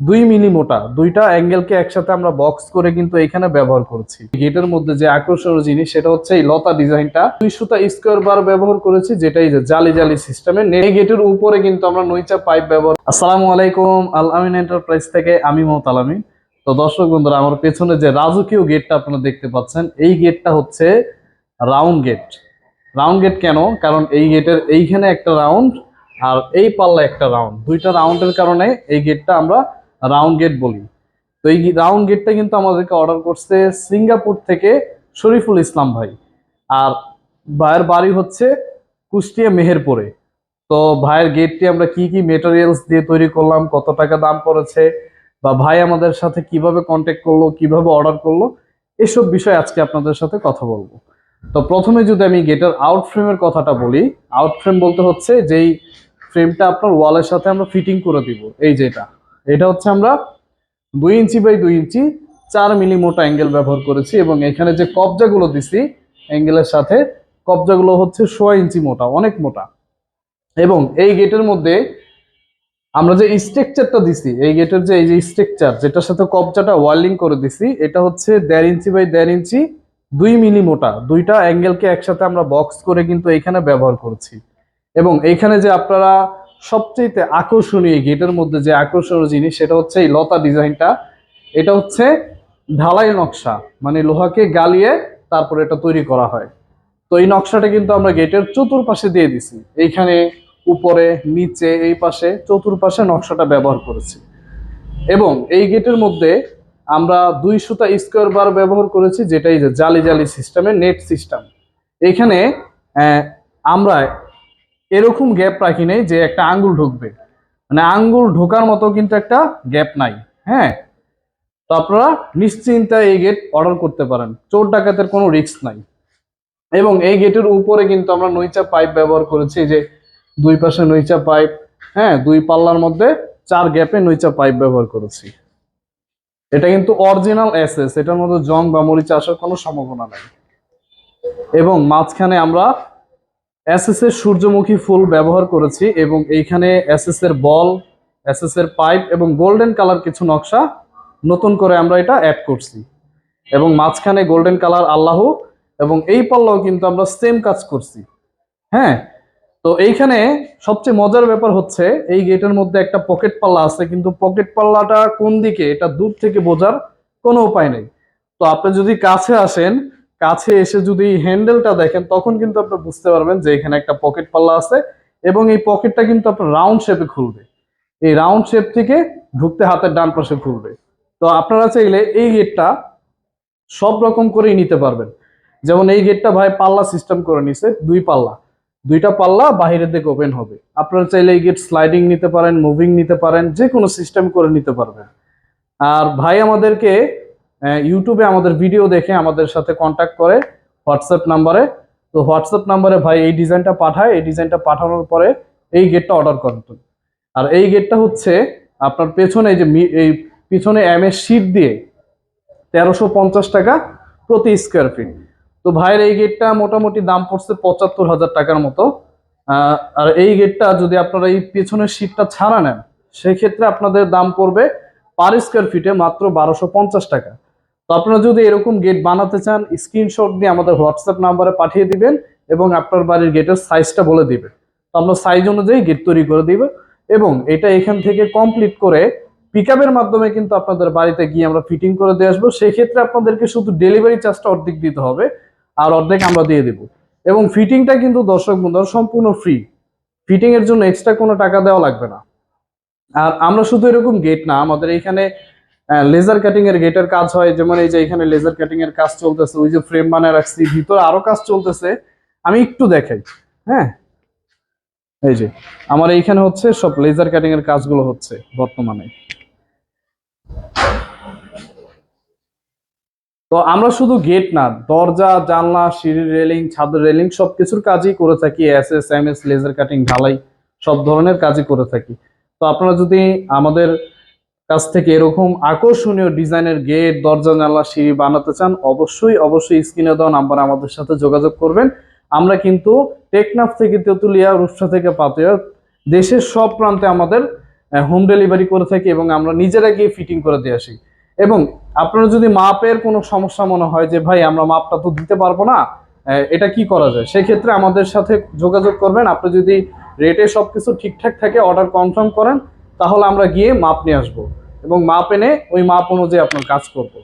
দুই মিলি মোটা। দুইটা অ্যাঙ্গেলকে একসাথে আমরা বক্স করে কিন্তু এখানে ব্যবহার করছি। গেটের মধ্যে যে আকর্ষণীয় জিনিস, সেটা হচ্ছে এই লতা ডিজাইনটা। দুই সুতা স্কোয়ার বার ব্যবহার করেছি যেটা এই যে জালি জালি সিস্টেমে এই গেটের উপরে কিন্তু আমরা নইচা পাইপ ব্যবহার আসসালামু আলাইকুম, আল আমিন এন্টারপ্রাইজ থেকে আমি মোহাম্মদ আলামিন। তো দর্শক বন্ধুরা, আমার পেছনে যে রাজকীয় গেটটা আপনারা দেখতে পাচ্ছেন, এই গেটটা হচ্ছে রাউন্ড গেট রাউন্ড গেট কেন? কারণ এই গেটের এইখানে একটা রাউন্ড আর এই পাল্লা একটা রাউন্ড দুইটা রাউন্ডের কারণে এই গেটটা আমরা রাউন্ড গেট বলি। তো এই রাউন্ড গেটটা কিন্তু আমাদেরকে অর্ডার করছে সিঙ্গাপুর থেকে শরীফুল ইসলাম ভাই। আর ভাইয়ের বাড়ি হচ্ছে কুষ্টিয়া মেহেরপুরে। তো ভাইয়ের গেটটি আমরা কি কি মেটেরিয়ালস দিয়ে তৈরি করলাম, কত টাকা দাম পড়েছে, বা ভাই আমাদের সাথে কীভাবে কন্ট্যাক্ট করল, কীভাবে অর্ডার করল, এসব বিষয় আজকে আপনাদের সাথে কথা বলব। তো প্রথমে যদি আমি গেটের আউট ফ্রেমের কথাটা বলি আউট ফ্রেম বলতে হচ্ছে যেই ফ্রেমটা আপনার ওয়ালের সাথে আমরা ফিটিং করে দিব, এই যেটা। এটা হচ্ছে আমরা দুই ইঞ্চি বাই দুই ইঞ্চি চার মিলি মোটা অ্যাঙ্গেল ব্যবহার করেছি এবং এখানে যে কবজাগুলো দিছি অ্যাঙ্গেলের সাথে, কবজাগুলো হচ্ছে সোয়া ইঞ্চি মোটা, অনেক মোটা। এবং এই গেটের মধ্যে আমরা যে স্ট্রাকচারটা দিছি, এই গেটের যে, এই যে স্ট্রাকচার যেটার সাথে কবজাটা ওয়ার্লিং করে দিছি, এটা হচ্ছে দেড় ইঞ্চি বাই দেড় ইঞ্চি দুই মিলি মোটা। দুইটা অ্যাঙ্গেলকে একসাথে আমরা বক্স করে কিন্তু এখানে ব্যবহার করছি। এবং এইখানে যে আপনারা সবচেয়ে আকর্ষণীয় গেটের মধ্যে যে আকর্ষণীয় জিনিস, সেটা হচ্ছে এই লতা ডিজাইনটা। এটা হচ্ছে ঢালাই নকশা মানে লোহাকে গালিয়ে তারপর এটা তৈরি করা হয়। তো এই নকশাটা কিন্তু আমরা গেটের চতুর্পাশে দিয়ে দিছি এইখানে উপরে, নিচে, এই পাশে চতুর্পাশে নকশাটা ব্যবহার করেছি। এবং এই গেটের মধ্যে আমরা দুই সুতা স্কোয়ার বার ব্যবহার করেছি যেটাই যে জালি জালি সিস্টেমে নেট সিস্টেম এখানে আমরা এরকম গ্যাপ রাখি নেই যে একটা আঙ্গুল ঢুকবে। মানে আঙ্গুল ঢোকার মতো কিন্তু একটা গ্যাপ নাই হ্যাঁ? তো আপনারা নিশ্চিন্তায় এই গেট অর্ডার করতে পারেন। চোর ডাকাতের কোনো রিস্ক নাই। এবং এই গেটের উপরে কিন্তু আমরা নইচা পাইপ ব্যবহার করেছি যে দুই পাশে নইচা পাইপ হ্যাঁ? দুই পাল্লার মধ্যে চার গ্যাপে নইচা পাইপ ব্যবহার করেছি। এটা কিন্তু অরিজিনাল এসএস এটার মধ্যে জং বা মরিচা আসার কোনো সম্ভাবনা নাই। এবং মাঝখানে আমরা এসএস সূর্যমুখী ফুল ব্যবহার করেছি এবং এইখানে এসএস বল এসএস পাইপ এবং গোল্ডেন কালার কিছু নকশা নতুন করে আমরা এটা অ্যাড করছি। এবং মাঝখানে গোল্ডেন কালার আল্লাহ এবং এই পাল্লাও কিন্তু আমরা সেম কাজ করছি। হ্যাঁ? তো এইখানে সবচেয়ে মজার ব্যাপার হচ্ছে এই গেটের মধ্যে একটা পকেট পাল্লা আছে, কিন্তু পকেট পাল্লাটা কোন দিকে? এটা দূর থেকে বোঝার কোনো উপায় নেই। তো আপনি যদি কাছে আসেন কাছে এসে যদি হ্যান্ডেলটা দেখেন, তখন কিন্তু আপনি বুঝতে পারবেন যে এখানে একটা পকেট পাল্লা আছে এবং এই পকেটটা কিন্তু আপনার রাউন্ড শেপে খুলবে। এই রাউন্ড শেপ থেকে ঢুকতে হাতের ডান পাশে খুলবে। তো আপনারা চাইলে এই গেটটা সব রকম করেই নিতে পারবেন। যেমন এই গেটটা ভাই পাল্লা সিস্টেম করে নিছে, দুই পাল্লা। দুইটা পাল্লা বাহিরের দিকে ওপেন হবে। আপনারা চাইলে এই গেট স্লাইডিং নিতে পারেন মুভিং নিতে পারেন যে কোনো সিস্টেম করে নিতে পারবেন। আর ভাই আমাদেরকে ইউটিউবে আমাদের ভিডিও দেখে আমাদের সাথে কন্ট্যাক্ট করে হোয়াটসঅ্যাপ নাম্বারে তো হোয়াটসঅ্যাপ নাম্বারে ভাই এই ডিজাইনটা পাঠায়, এই ডিজাইনটা পাঠানোর পরে এই গেটটা অর্ডার করেন তো। আর এই গেটটা হচ্ছে আপনার পেছনে যে এই পিছনে এম এস শিট দিয়ে তেরোশো পঞ্চাশ টাকা প্রতি স্কোয়ার ফিট তো ভাইয়ের এই গেটটা মোটামুটি দাম পড়ছে পঁচাত্তর হাজার টাকার মতো। আর এই গেটটা যদি আপনারা এই পেছনের সিটটা ছাড়া নেন, সেক্ষেত্রে আপনাদের দাম পড়বে পার স্কোয়ার ফিটে মাত্র বারোশো পঞ্চাশ টাকা। তো আপনারা যদি এরকম গেট বানাতে চান স্ক্রিনশট দিয়ে আমাদের হোয়াটসঅ্যাপ নাম্বারে পাঠিয়ে দিবেন এবং আপনার বাড়ির গেটের সাইজটা বলে দিবেন। তো আমরা সাইজ অনুযায়ী গেট তৈরি করে দিব এবং এটা এখান থেকে কমপ্লিট করে পিকআপের মাধ্যমে কিন্তু আপনাদের বাড়িতে গিয়ে আমরা ফিটিং করে দিয়ে আসব। সেক্ষেত্রে আপনাদেরকে শুধু ডেলিভারি চার্জটা অর্ধেক দিতে হবে আর অর্ধেক আমরা দিয়ে দেবো। এবং ফিটিংটা কিন্তু দর্শক বন্ধুরা সম্পূর্ণ ফ্রি ফিটিংয়ের জন্য এক্সট্রা কোনো টাকা দেওয়া লাগবে না। আর আমরা শুধু এরকম গেট না, আমাদের এখানে লেজার কাটিং এর গেটের কাজ হয়, যেমন এই যে এখানে লেজার কাটিং এর কাজ চলতেছে, ওই যে ফ্রেম বানায় রাখছি, ভিতরে আরও কাজ চলতেছে, আমি একটু দেখাই হ্যাঁ? এই যে, আমার এইখানে হচ্ছে সব লেজার কাটিং এর কাজগুলো হচ্ছে বর্তমানে। তো আমরা শুধু গেট না, দরজা, জানলা সিঁড়ির রেলিং ছাদের রেলিং সবকিছুর কাজই করে থাকি S S M S laser cutting ঢালাই, সব ধরনের কাজই করে থাকি। তো আপনারা যদি আমাদের কাছ থেকে এরকম আকর্ষণীয় ডিজাইনের গেট, দরজা, জানলা, সিঁড়ি বানাতে চান, অবশ্যই অবশ্যই স্ক্রিনে দেওয়া নাম্বার আমাদের সাথে যোগাযোগ করবেন। আমরা কিন্তু টেকনাফ থেকে তেঁতুলিয়া, রূপসা থেকে পাতুয়া, দেশের সব প্রান্তে আমাদের হোম ডেলিভারি করে থাকি এবং আমরা নিজেরা গিয়ে ফিটিং করে দিয়ে আসি। এবং আপনারা যদি মাপের কোনো সমস্যা মনে হয় যে, ভাই, আমরা মাপটা তো দিতে পারব না এটা কি করা যায়? সেক্ষেত্রে আমাদের সাথে যোগাযোগ করবেন। আপনি যদি রেটে সবকিছু ঠিকঠাক থাকে অর্ডার কনফার্ম করেন তাহলে আমরা গিয়ে মাপ নিয়ে আসব এবং মাপ এনে ওই মাপ অনুযায়ী আপনার কাজ করব।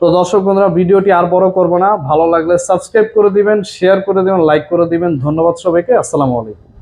তো দর্শক বন্ধুরা, ভিডিওটি আর বড় করব না। ভালো লাগলে সাবস্ক্রাইব করে দিবেন শেয়ার করে দিবেন লাইক করে দিবেন। ধন্যবাদ সবাইকে। আসসালামু আলাইকুম।